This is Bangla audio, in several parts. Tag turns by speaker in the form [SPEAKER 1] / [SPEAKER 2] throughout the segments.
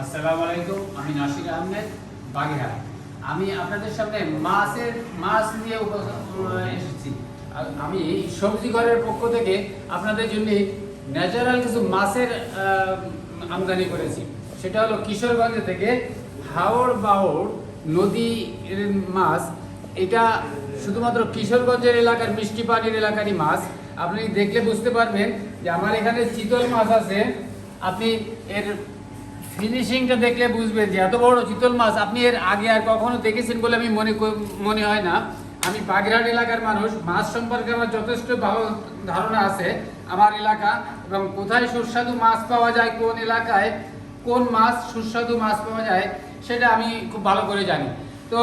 [SPEAKER 1] আসসালামু আলাইকুম, আমি নাসির আহমেদ, বাগেরহাট। আমি আপনাদের সামনে মাছের, মাছ নিয়ে এসেছি। আমি সবজি ঘরের পক্ষ থেকে আপনাদের জন্য ন্যাচারাল কিছু মাছের আমদানি করেছি। সেটা হলো কিশোরগঞ্জ থেকে হাওড় বাওড় নদীর মাছ। এটা শুধুমাত্র কিশোরগঞ্জের এলাকার মিষ্টি পানির এলাকারই মাছ। আপনি দেখলে বুঝতে পারবেন যে আমার এখানে চিতল মাছ আছে। আপনি এর ফিনিশিংটা দেখলে বুঝবেন যে এত বড় চিতল মাছ আপনি এর আগে আর কখনো দেখেছেন বলে আমি মনে মনে হয় না। আমি বাগেরহাট এলাকার মানুষ, মাছ সম্পর্কে আমার যথেষ্ট ভালো ধারণা আছে আমার এলাকা এবং কোথায় সুস্বাদু মাছ পাওয়া যায়, কোন এলাকায় কোন মাছ সুস্বাদু মাছ পাওয়া যায় সেটা আমি খুব ভালো করে জানি। তো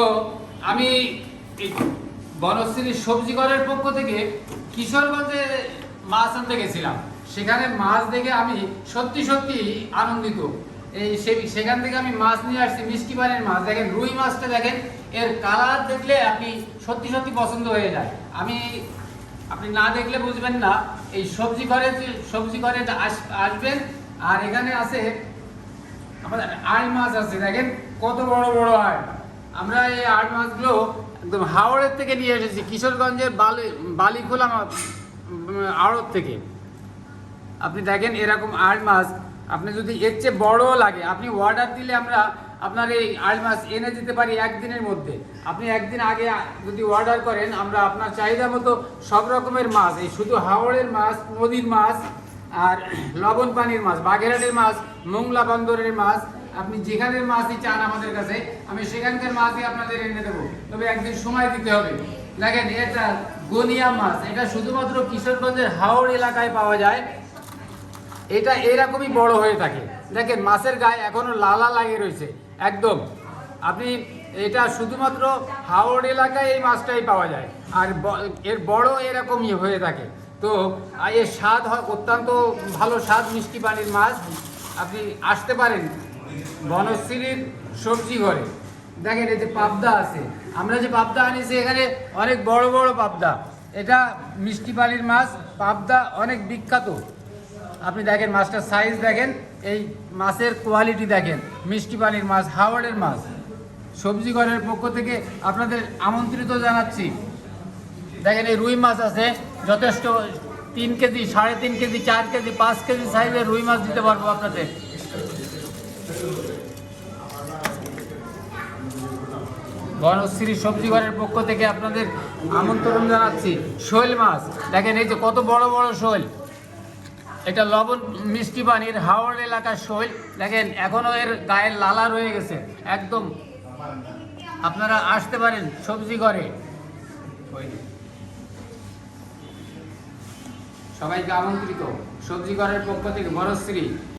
[SPEAKER 1] আমি এই বনশ্রীর সবজি ঘরের পক্ষ থেকে কিশোরগঞ্জে মাছ আনতে গেছিলাম। সেখানে মাছ দেখে আমি সত্যি সত্যি আনন্দিত। এই সেখান থেকে আমি মাছ নিয়ে আসছি, মিষ্টি পানির মাছ। দেখেন, রুই মাছটা দেখেন, এর কালার দেখলে আপনি সত্যি সত্যি পছন্দ হয়ে যায়। আমি, আপনি না দেখলে বুঝবেন না, এই সবজি ঘরে সবজি ঘরে আস- আসবেন আর এখানে আছে, আমাদের আড় মাছ আছে, দেখেন, কত বড় বড় আড়। আমরা এই আড় মাছগুলো একদম হাওড়ের থেকে নিয়ে এসেছি, কিশোরগঞ্জের বালি, বালিখোলা আড়ত থেকে। আপনি দেখেন, এরকম আড় মাছ আপনি যদি এর চেয়ে বড়ও লাগে, আপনি অর্ডার দিলে আমরা আপনার এই আড় মাছ এনে দিতে পারি একদিনের মধ্যে। আপনি একদিন আগে যদি অর্ডার করেন, আমরা আপনার চাহিদা মতো সব রকমের মাছ, এই শুধু হাওড়ের মাছ, নদীর মাছ, আর লবণ পানির মাছ, বাগেরহাটের মাছ, মোংলা বন্দরের মাছ, আপনি যেখানের মাছই চান আমাদের কাছে, আমি সেখানকার মাছই আপনাদের এনে দেবো। তবে একদিন সময় দিতে হবে। দেখেন, এটা গনিয়া মাছ, এটা শুধুমাত্র কিশোরগঞ্জের হাওড় এলাকায় পাওয়া যায়। এটা এরকমই বড় হয়ে থাকে। দেখেন, মাছের গায়ে এখনও লালা লাগিয়ে রয়েছে। একদম। আপনি এটা শুধুমাত্র হাওড় এলাকায় এই মাছটাই পাওয়া যায়। আর এর বড় এরকমই হয়ে থাকে। তো এর স্বাদ অত্যন্ত ভালো স্বাদ মিষ্টি পানির মাছ। আপনি আসতে পারেন বনশ্রীর সবজি ঘরে। দেখেন, এই যে পাবদা আছে। আমরা যে পাবদা আনিছি এখানে অনেক বড় বড় পাবদা। এটা মিষ্টি পানির মাছ। পাবদা অনেক বিখ্যাত। আপনি দেখেন মাছটার সাইজ দেখেন, এই মাছের কোয়ালিটি দেখেন। মিষ্টি পানির মাছ হাওড়ের মাছ। সবজি ঘরের পক্ষ থেকে আপনাদের আমন্ত্রিত জানাচ্ছি। দেখেন এই রুই মাছ আছে, যথেষ্ট তিন কেজি, সাড়ে তিন কেজি, চার কেজি, পাঁচ কেজি সাইজের রুই মাছ দিতে পারব আপনাদের। বনশ্রী সবজি ঘরের পক্ষ থেকে আপনাদের আমন্ত্রণ জানাচ্ছি। শৈল মাছ, দেখেন এই যে কত বড় বড় শৈল। এটা লবণ মিষ্টি পানির হাওড় এলাকার শৈল। দেখেন, এখনও এর গায়ের লালা রয়ে গেছে, একদম। আপনারা আসতে পারেন সবজি ঘরে। সবাইকে আমন্ত্রিত। সবজি ঘরের পক্ষ থেকে বনশ্রী